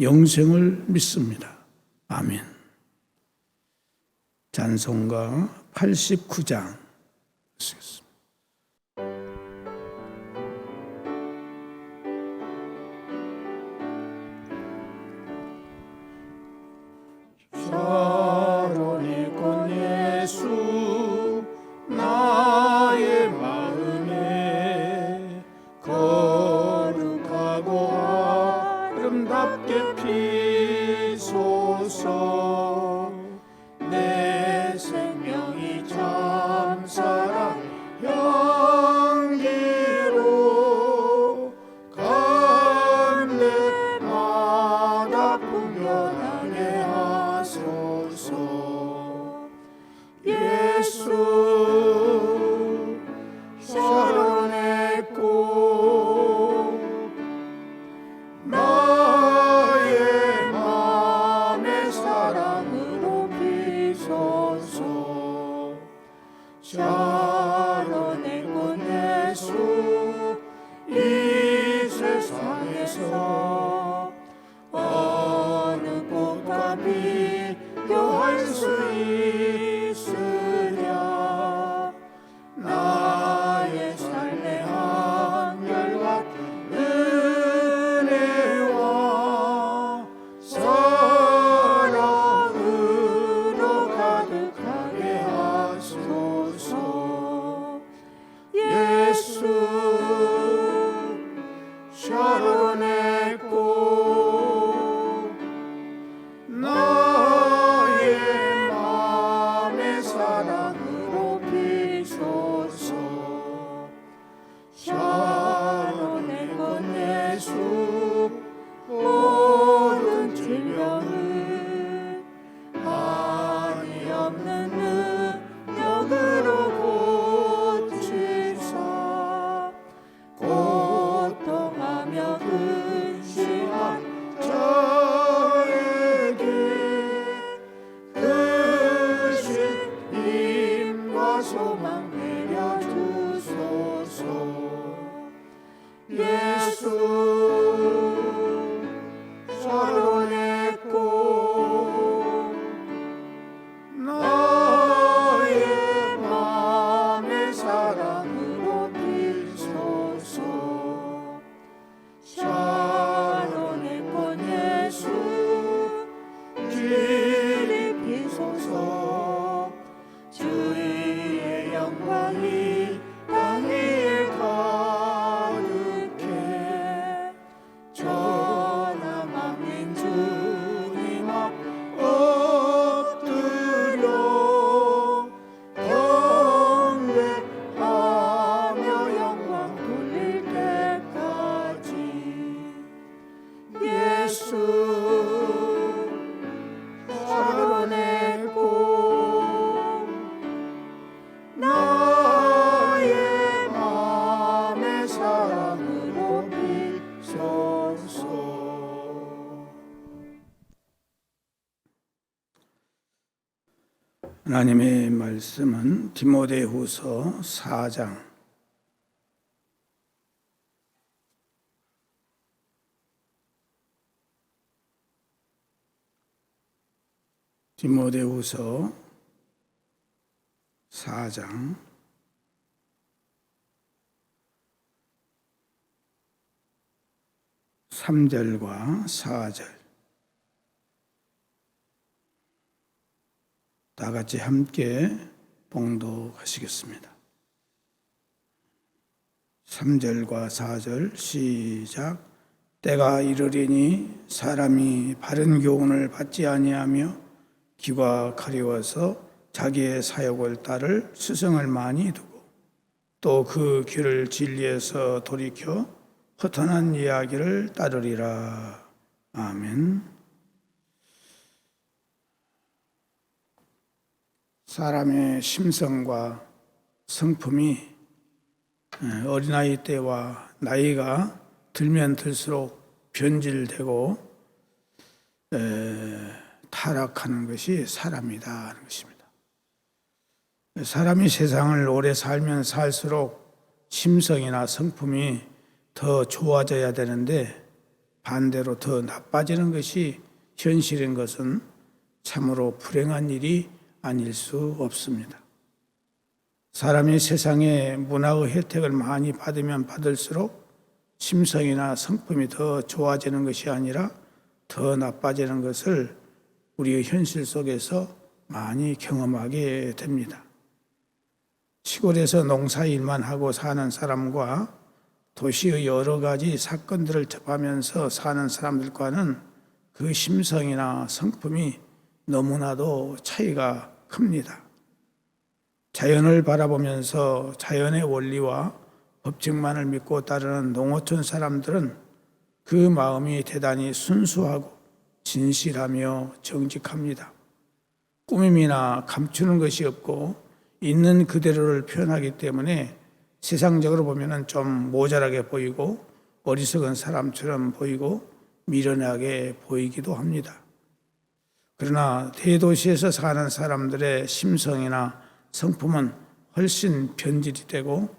영생을 믿습니다. 아멘. 찬송가 89장 쓰겠습니다. 하나님의 말씀은 디모데후서 4장. 디모데후서 4장. 3절과 4절 다 같이 함께 봉독하시겠습니다. 3절과 4절 시작 때가 이르리니 사람이 바른 교훈을 받지 아니하며 귀가 가려워서 자기의 사역을 따를 스승을 많이 두고 또그 길을 진리에서 돌이켜 허탄한 이야기를 따르리라. 아멘. 사람의 심성과 성품이 어린아이 때와 나이가 들면 들수록 변질되고 타락하는 것이 사람이다 하는 것입니다. 사람이 세상을 오래 살면 살수록 심성이나 성품이 더 좋아져야 되는데 반대로 더 나빠지는 것이 현실인 것은 참으로 불행한 일이 아닐 수 없습니다. 사람이 세상에 문화의 혜택을 많이 받으면 받을수록 심성이나 성품이 더 좋아지는 것이 아니라 더 나빠지는 것을 우리의 현실 속에서 많이 경험하게 됩니다. 시골에서 농사 일만 하고 사는 사람과 도시의 여러 가지 사건들을 접하면서 사는 사람들과는 그 심성이나 성품이 너무나도 차이가 큽니다. 자연을 바라보면서 자연의 원리와 법칙만을 믿고 따르는 농어촌 사람들은 그 마음이 대단히 순수하고 진실하며 정직합니다. 꾸밈이나 감추는 것이 없고 있는 그대로를 표현하기 때문에 세상적으로 보면 좀 모자라게 보이고 어리석은 사람처럼 보이고 미련하게 보이기도 합니다. 그러나 대도시에서 사는 사람들의 심성이나 성품은 훨씬 변질이 되고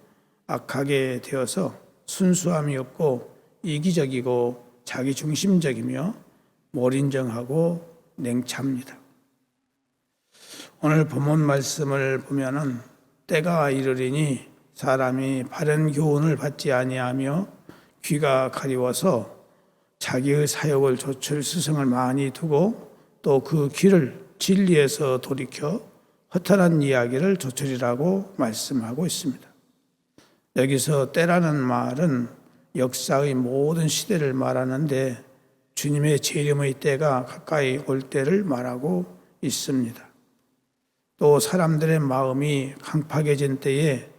악하게 되어서 순수함이 없고 이기적이고 자기중심적이며 몰인정하고 냉차입니다. 오늘 본문 말씀을 보면은 때가 이르리니 사람이 바른 교훈을 받지 아니하며 귀가 가리워서 자기의 사역을 조칠 스승을 많이 두고 또 그 길을 진리에서 돌이켜 허탈한 이야기를 조철이라고 말씀하고 있습니다. 여기서 때라는 말은 역사의 모든 시대를 말하는데 주님의 재림의 때가 가까이 올 때를 말하고 있습니다. 또 사람들의 마음이 강팍해진 때에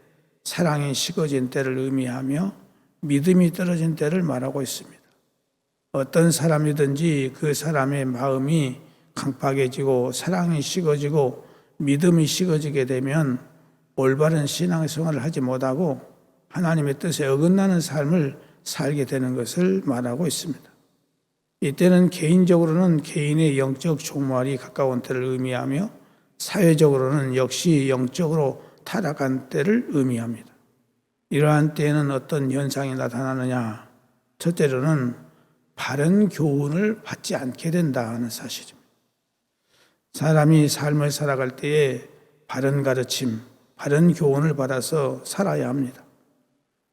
사랑이 식어진 때를 의미하며 믿음이 떨어진 때를 말하고 있습니다. 어떤 사람이든지 그 사람의 마음이 강팍해지고 사랑이 식어지고 믿음이 식어지게 되면 올바른 신앙생활을 하지 못하고 하나님의 뜻에 어긋나는 삶을 살게 되는 것을 말하고 있습니다. 이때는 개인적으로는 개인의 영적 종말이 가까운 때를 의미하며 사회적으로는 역시 영적으로 타락한 때를 의미합니다. 이러한 때에는 어떤 현상이 나타나느냐? 첫째로는 바른 교훈을 받지 않게 된다는 사실입니다. 사람이 삶을 살아갈 때에 바른 가르침, 바른 교훈을 받아서 살아야 합니다.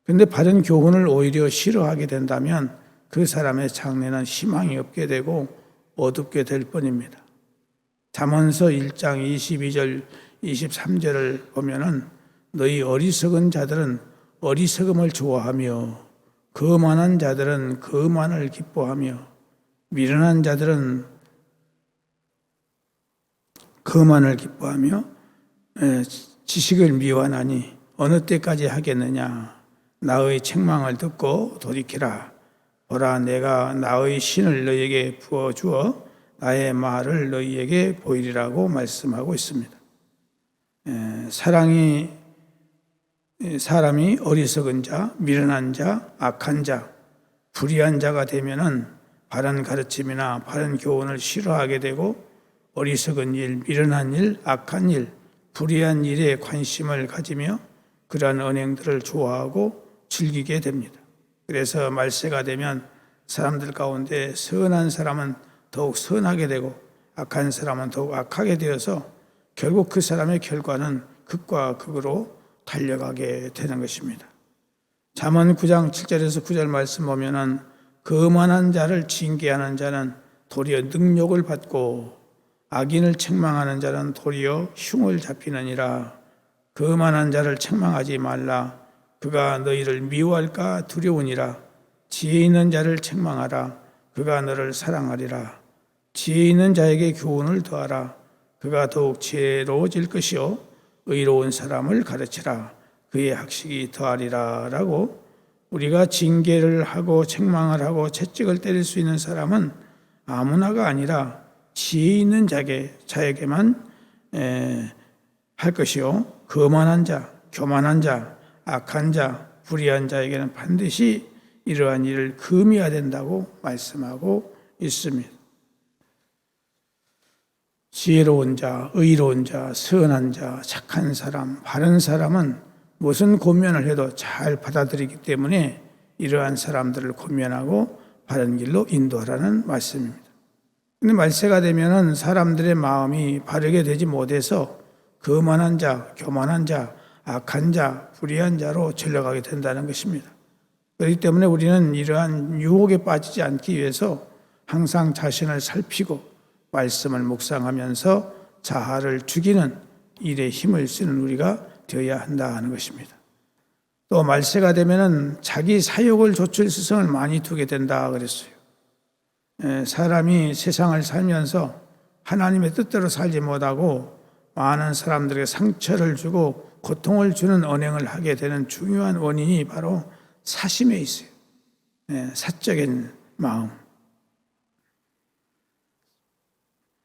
근데 바른 교훈을 오히려 싫어하게 된다면 그 사람의 장래는 희망이 없게 되고 어둡게 될 뿐입니다. 잠언서 1장 22절 23절을 보면은 너희 어리석은 자들은 어리석음을 좋아하며 거만한 자들은 거만을 기뻐하며 미련한 자들은 거만을 기뻐하며 지식을 미워하나니 어느 때까지 하겠느냐 나의 책망을 듣고 돌이키라 보라 내가 나의 신을 너에게 부어 주어 나의 말을 너희에게 보이리라고 말씀하고 있습니다. 사랑이 사람이 어리석은 자, 미련한 자, 악한 자, 불의한 자가 되면은 바른 가르침이나 바른 교훈을 싫어하게 되고 어리석은 일, 미련한 일, 악한 일, 불의한 일에 관심을 가지며 그러한 언행들을 좋아하고 즐기게 됩니다. 그래서 말세가 되면 사람들 가운데 선한 사람은 더욱 선하게 되고 악한 사람은 더욱 악하게 되어서 결국 그 사람의 결과는 극과 극으로 달려가게 되는 것입니다. 잠언 9장 7절에서 9절 말씀 보면은 거만한 자를 징계하는 자는 도리어 능력을 받고 악인을 책망하는 자는 도리어 흉을 잡히느니라. 그만한 자를 책망하지 말라. 그가 너희를 미워할까 두려우니라. 지혜 있는 자를 책망하라. 그가 너를 사랑하리라. 지혜 있는 자에게 교훈을 더하라. 그가 더욱 지혜로워질 것이요 의로운 사람을 가르치라. 그의 학식이 더하리라 라고 우리가 징계를 하고 책망을 하고 채찍을 때릴 수 있는 사람은 아무나가 아니라 지혜 있는 자에게 자에게만 에, 할 것이요 거만한 자, 교만한 자, 악한 자, 불의한 자에게는 반드시 이러한 일을 금해야 된다고 말씀하고 있습니다. 지혜로운 자, 의로운 자, 선한 자, 착한 사람, 바른 사람은 무슨 권면을 해도 잘 받아들이기 때문에 이러한 사람들을 권면하고 바른 길로 인도하라는 말씀입니다. 근데 말세가 되면은 사람들의 마음이 바르게 되지 못해서 거만한 자, 교만한 자, 악한 자, 불의한 자로 전려가게 된다는 것입니다. 그렇기 때문에 우리는 이러한 유혹에 빠지지 않기 위해서 항상 자신을 살피고 말씀을 묵상하면서 자아를 죽이는 일에 힘을 쓰는 우리가 되어야 한다 하는 것입니다. 또 말세가 되면은 자기 사욕을 조출 스승을 많이 두게 된다 그랬어요. 에, 사람이 세상을 살면서 하나님의 뜻대로 살지 못하고 많은 사람들에게 상처를 주고 고통을 주는 언행을 하게 되는 중요한 원인이 바로 사심에 있어요. 에, 사적인 마음.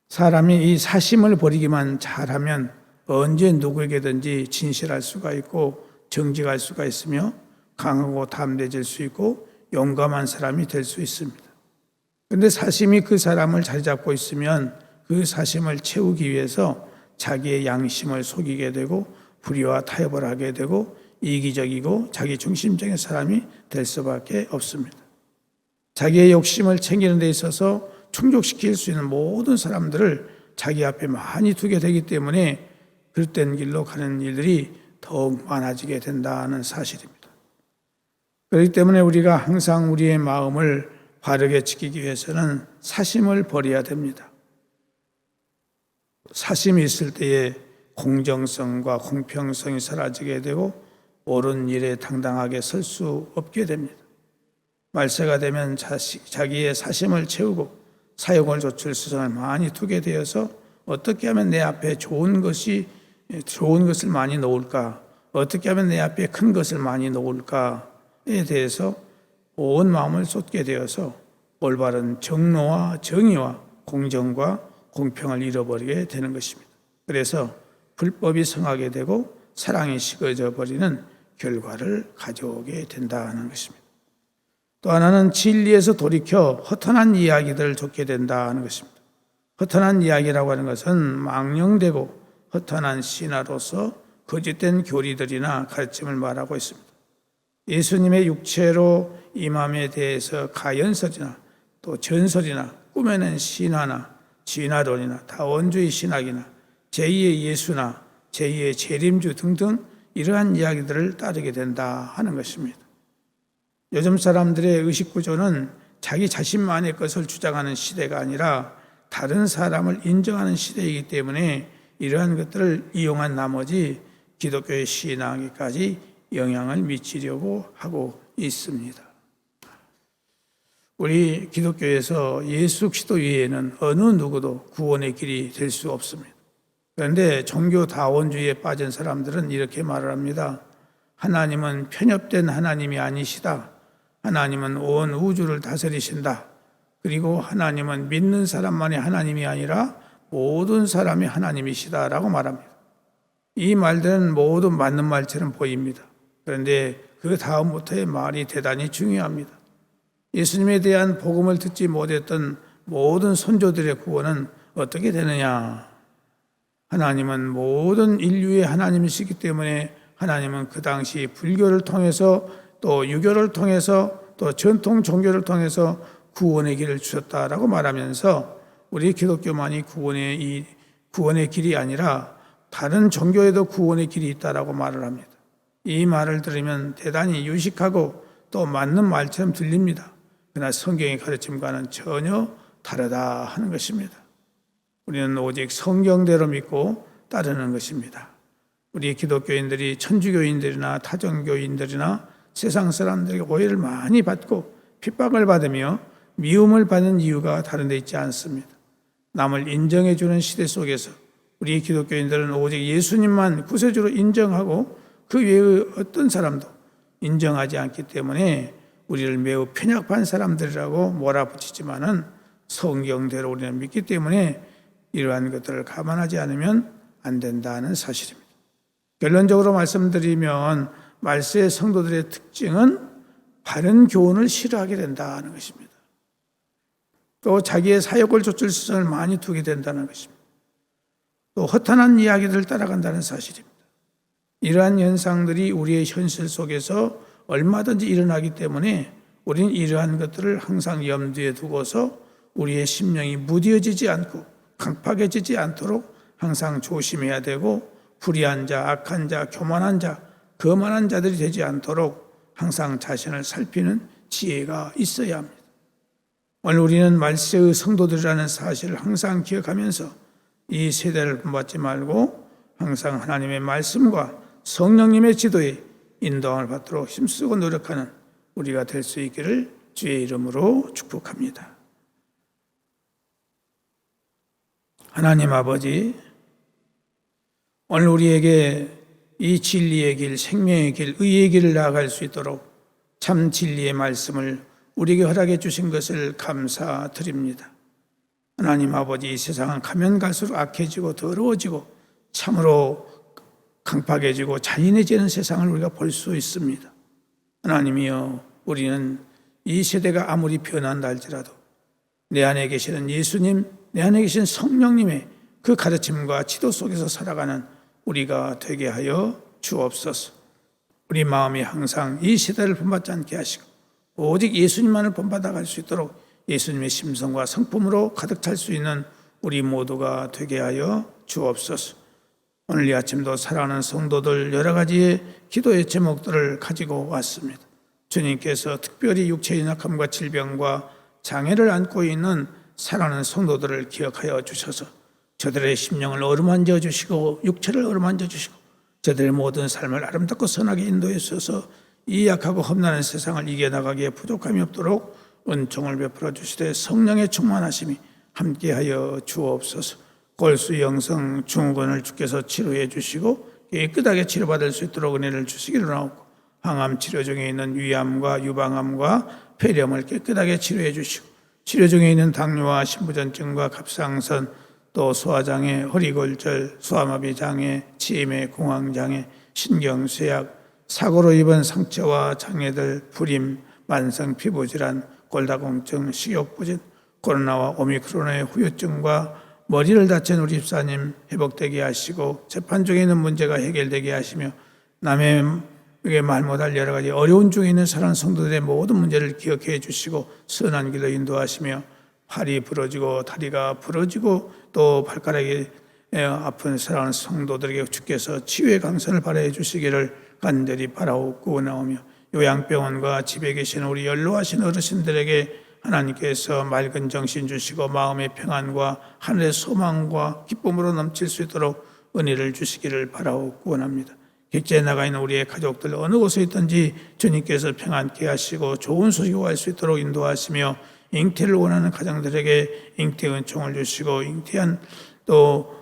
사람이 이 사심을 버리기만 잘하면 언제 누구에게든지 진실할 수가 있고 정직할 수가 있으며 강하고 담대해질 수 있고 용감한 사람이 될 수 있습니다. 근데 사심이 그 사람을 자리 잡고 있으면 그 사심을 채우기 위해서 자기의 양심을 속이게 되고 불의와 타협을 하게 되고 이기적이고 자기 중심적인 사람이 될 수밖에 없습니다. 자기의 욕심을 챙기는 데 있어서 충족시킬 수 있는 모든 사람들을 자기 앞에 많이 두게 되기 때문에 그릇된 길로 가는 일들이 더욱 많아지게 된다는 사실입니다. 그렇기 때문에 우리가 항상 우리의 마음을 바르게 지키기 위해서는 사심을 버려야 됩니다. 사심이 있을 때에 공정성과 공평성이 사라지게 되고 옳은 일에 당당하게 설 수 없게 됩니다. 말세가 되면 자기의 사심을 채우고 사욕을 조출 수성을 많이 두게 되어서 어떻게 하면 내 앞에 좋은 것이 좋은 것을 많이 놓을까? 어떻게 하면 내 앞에 큰 것을 많이 놓을까에 대해서 온 마음을 쏟게 되어서 올바른 정로와 정의와 공정과 공평을 잃어버리게 되는 것입니다. 그래서 불법이 성하게 되고 사랑이 식어져 버리는 결과를 가져오게 된다는 것입니다. 또 하나는 진리에서 돌이켜 허탄한 이야기들을 줬게 된다는 것입니다. 허탄한 이야기라고 하는 것은 망령되고 허탄한 신화로서 거짓된 교리들이나 가르침을 말하고 있습니다. 예수님의 육체로 임함에 대해서 가연설이나 또 전설이나 꾸며낸 신화나 진화론이나 다원주의 신학이나 제2의 예수나 제2의 재림주 등등 이러한 이야기들을 따르게 된다 하는 것입니다. 요즘 사람들의 의식 구조는 자기 자신만의 것을 주장하는 시대가 아니라 다른 사람을 인정하는 시대이기 때문에 이러한 것들을 이용한 나머지 기독교의 신앙에까지 영향을 미치려고 하고 있습니다. 우리 기독교에서 예수 그리스도 외에는 어느 누구도 구원의 길이 될 수 없습니다. 그런데 종교 다원주의에 빠진 사람들은 이렇게 말을 합니다. 하나님은 편협된 하나님이 아니시다. 하나님은 온 우주를 다스리신다. 그리고 하나님은 믿는 사람만이 하나님이 아니라 모든 사람이 하나님이시다라고 말합니다. 이 말들은 모두 맞는 말처럼 보입니다. 그런데 그 다음부터의 말이 대단히 중요합니다. 예수님에 대한 복음을 듣지 못했던 모든 선조들의 구원은 어떻게 되느냐? 하나님은 모든 인류의 하나님이시기 때문에 하나님은 그 당시 불교를 통해서 또 유교를 통해서 또 전통 종교를 통해서 구원의 길을 주셨다라고 말하면서 우리 기독교만이 구원의 이 구원의 길이 아니라 다른 종교에도 구원의 길이 있다라고 말을 합니다. 이 말을 들으면 대단히 유식하고 또 맞는 말처럼 들립니다. 그러나 성경의 가르침과는 전혀 다르다 하는 것입니다. 우리는 오직 성경대로 믿고 따르는 것입니다. 우리 기독교인들이 천주교인들이나 타정교인들이나 세상 사람들에게 오해를 많이 받고 핍박을 받으며 미움을 받는 이유가 다른 데 있지 않습니다. 남을 인정해 주는 시대 속에서 우리 기독교인들은 오직 예수님만 구세주로 인정하고 그 외의 어떤 사람도 인정하지 않기 때문에 우리를 매우 편협한 사람들이라고 몰아붙이지만은 성경대로 우리는 믿기 때문에 이러한 것들을 감안하지 않으면 안 된다는 사실입니다. 결론적으로 말씀드리면 말세의 성도들의 특징은 바른 교훈을 싫어하게 된다는 것입니다. 또 자기의 사역을 좇을 시선을 많이 두게 된다는 것입니다. 또 허탄한 이야기들을 따라간다는 사실입니다. 이러한 현상들이 우리의 현실 속에서 얼마든지 일어나기 때문에 우리는 이러한 것들을 항상 염두에 두고서 우리의 심령이 무뎌지지 않고 강팍해지지 않도록 항상 조심해야 되고 불의한 자, 악한 자, 교만한 자, 거만한 자들이 되지 않도록 항상 자신을 살피는 지혜가 있어야 합니다. 오늘 우리는 말세의 성도들이라는 사실을 항상 기억하면서 이 세대를 본받지 말고 항상 하나님의 말씀과 성령님의 지도에 인도함을 받도록 힘쓰고 노력하는 우리가 될 수 있기를 주의 이름으로 축복합니다. 하나님 아버지, 오늘 우리에게 이 진리의 길, 생명의 길, 의의 길을 나아갈 수 있도록 참 진리의 말씀을 우리에게 허락해 주신 것을 감사드립니다. 하나님 아버지, 이 세상은 가면 갈수록 악해지고 더러워지고 참으로 강팍해지고 잔인해지는 세상을 우리가 볼 수 있습니다. 하나님이여, 우리는 이 세대가 아무리 변한다 할지라도 내 안에 계시는 예수님, 내 안에 계신 성령님의 그 가르침과 지도 속에서 살아가는 우리가 되게 하여 주옵소서. 우리 마음이 항상 이 시대를 본받지 않게 하시고 오직 예수님만을 본받아 갈 수 있도록 예수님의 심성과 성품으로 가득 찰 수 있는 우리 모두가 되게 하여 주옵소서. 오늘 이 아침도 사랑하는 성도들 여러 가지의 기도의 제목들을 가지고 왔습니다. 주님께서 특별히 육체의 약함과 질병과 장애를 안고 있는 사랑하는 성도들을 기억하여 주셔서 저들의 심령을 어루만져 주시고 육체를 어루만져 주시고 저들의 모든 삶을 아름답고 선하게 인도해 주셔서 이 약하고 험난한 세상을 이겨나가기에 부족함이 없도록 은총을 베풀어 주시되 성령의 충만하심이 함께하여 주옵소서 골수 영성 중후군을 주께서 치료해 주시고 깨끗하게 치료받을 수 있도록 은혜를 주시기를 나옵고 항암 치료 중에 있는 위암과 유방암과 폐렴을 깨끗하게 치료해 주시고 치료 중에 있는 당뇨와 신부전증과 갑상선 또 소화장애, 허리골절, 소아마비 장애, 치매, 공황 장애, 신경 쇠약, 사고로 입은 상처와 장애들, 불임, 만성 피부 질환, 골다공증, 식욕 부진, 코로나와 오미크론의 후유증과 머리를 다친 우리 집사님 회복되게 하시고 재판 중에 있는 문제가 해결되게 하시며 남에게 말 못할 여러 가지 어려운 중에 있는 사랑하는 성도들의 모든 문제를 기억해 주시고 선한 길로 인도하시며 팔이 부러지고 다리가 부러지고 또 발가락이 아픈 사랑하는 성도들에게 주께서 치유의 강선을 발하여 주시기를 간절히 바라옵고 나오며 요양병원과 집에 계신 우리 연로하신 어르신들에게 하나님께서 맑은 정신 주시고 마음의 평안과 하늘의 소망과 기쁨으로 넘칠 수 있도록 은혜를 주시기를 바라옵고 원합니다. 객지에 나가 있는 우리의 가족들 어느 곳에 있든지 주님께서 평안케 하시고 좋은 소식을 알수 있도록 인도하시며 잉태를 원하는 가정들에게 잉태 은총을 주시고 잉태한 또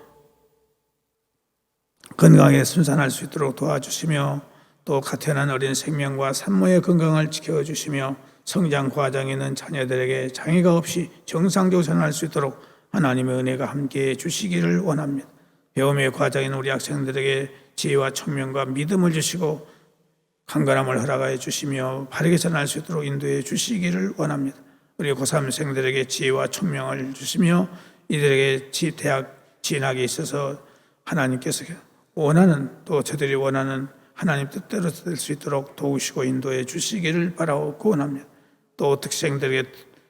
건강하게 순산할 수 있도록 도와주시며 또 가태어난 어린 생명과 산모의 건강을 지켜주시며 성장 과정에 있는 자녀들에게 장애가 없이 정상적으로 전할 수 있도록 하나님의 은혜가 함께 주시기를 원합니다. 배움의 있는 우리 학생들에게 지혜와 총명과 믿음을 주시고 강건함을 허락하여 주시며 바르게 전할 수 있도록 인도해 주시기를 원합니다. 우리 고3생들에게 지혜와 총명을 주시며 이들에게 대학 진학에 있어서 하나님께서 원하는 또 저들이 원하는 하나님 뜻대로 될 수 있도록 도우시고 인도해 주시기를 바라고 원합니다. 또 특생들에게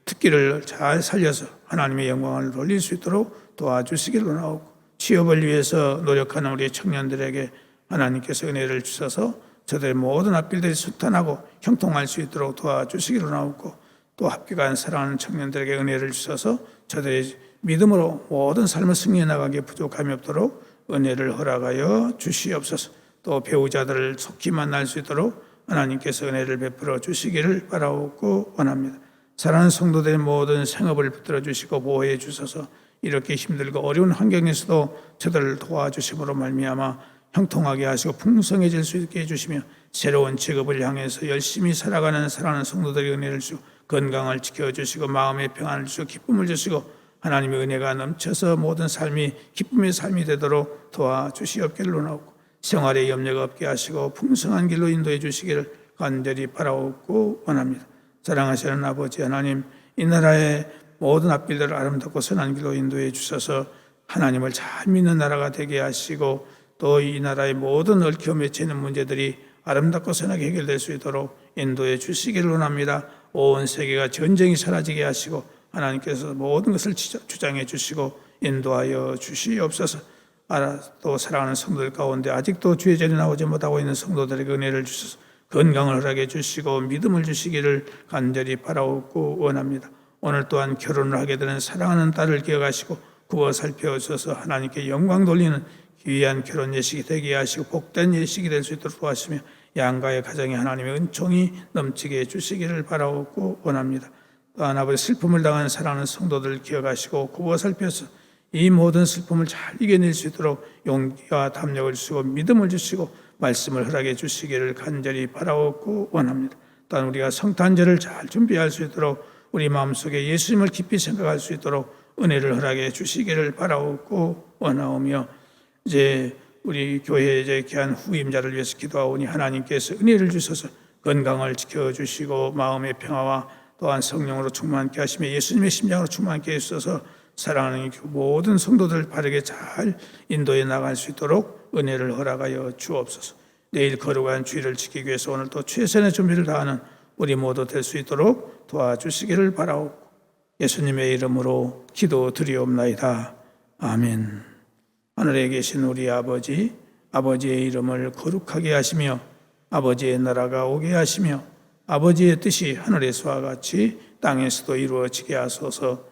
특기를 잘 살려서 하나님의 영광을 돌릴 수 있도록 도와주시기를 원하고 취업을 위해서 노력하는 우리 청년들에게 하나님께서 은혜를 주셔서 저들의 모든 앞길들이 수탄하고 형통할 수 있도록 도와주시기를 원하고 또 합격한 사랑하는 청년들에게 은혜를 주셔서 저들의 믿음으로 모든 삶을 승리해 나가기에 부족함이 없도록 은혜를 허락하여 주시옵소서. 또 배우자들을 속히 만날 수 있도록 하나님께서 은혜를 베풀어 주시기를 바라옵고 원합니다. 사랑하는 성도들의 모든 생업을 붙들어 주시고 보호해 주셔서 이렇게 힘들고 어려운 환경에서도 저들을 도와주심으로 말미암아 형통하게 하시고 풍성해질 수 있게 해주시며 새로운 직업을 향해서 열심히 살아가는 사랑하는 성도들의 은혜를 주시고 건강을 지켜주시고 마음의 평안을 주시고 기쁨을 주시고 하나님의 은혜가 넘쳐서 모든 삶이 기쁨의 삶이 되도록 도와주시옵기를 원하옵고 생활에 염려가 없게 하시고 풍성한 길로 인도해 주시기를 간절히 바라옵고 원합니다. 사랑하시는 아버지 하나님 이 나라의 모든 앞길들을 아름답고 선한 길로 인도해 주셔서 하나님을 잘 믿는 나라가 되게 하시고 또 이 나라의 모든 얽혀 맺히는 문제들이 아름답고 선하게 해결될 수 있도록 인도해 주시기를 원합니다. 온 세계가 전쟁이 사라지게 하시고 하나님께서 모든 것을 주장해 주시고 인도하여 주시옵소서. 또 사랑하는 성도들 가운데 아직도 주의 자리 나오지 못하고 있는 성도들에게 은혜를 주셔서 건강을 허락해 주시고 믿음을 주시기를 간절히 바라옵고 원합니다. 오늘 또한 결혼을 하게 되는 사랑하는 딸을 기억하시고 구워 살펴주셔서 하나님께 영광 돌리는 귀한 결혼 예식이 되게 하시고 복된 예식이 될 수 있도록 도와주시며 양가의 가정에 하나님의 은총이 넘치게 해주시기를 바라옵고 원합니다. 또한 아버지 슬픔을 당한 사랑하는 성도들 기억하시고 구워 살펴서 이 모든 슬픔을 잘 이겨낼 수 있도록 용기와 담력을 주시고 믿음을 주시고 말씀을 허락해 주시기를 간절히 바라옵고 원합니다. 또한 우리가 성탄절을 잘 준비할 수 있도록 우리 마음속에 예수님을 깊이 생각할 수 있도록 은혜를 허락해 주시기를 바라옵고 원하오며 이제 우리 교회 이제 귀한 후임자를 위해서 기도하오니 하나님께서 은혜를 주셔서 건강을 지켜주시고 마음의 평화와 또한 성령으로 충만케 하시며 예수님의 심장으로 충만케 해주셔서 사랑하는 모든 성도들 바르게 잘 인도해 나갈 수 있도록 은혜를 허락하여 주옵소서. 내일 거룩한 주의를 지키기 위해서 오늘 또 최선의 준비를 다하는 우리 모두 될 수 있도록 도와주시기를 바라옵고 예수님의 이름으로 기도드리옵나이다. 아멘. 하늘에 계신 우리 아버지, 아버지의 이름을 거룩하게 하시며 아버지의 나라가 오게 하시며 아버지의 뜻이 하늘에서와 같이 땅에서도 이루어지게 하소서.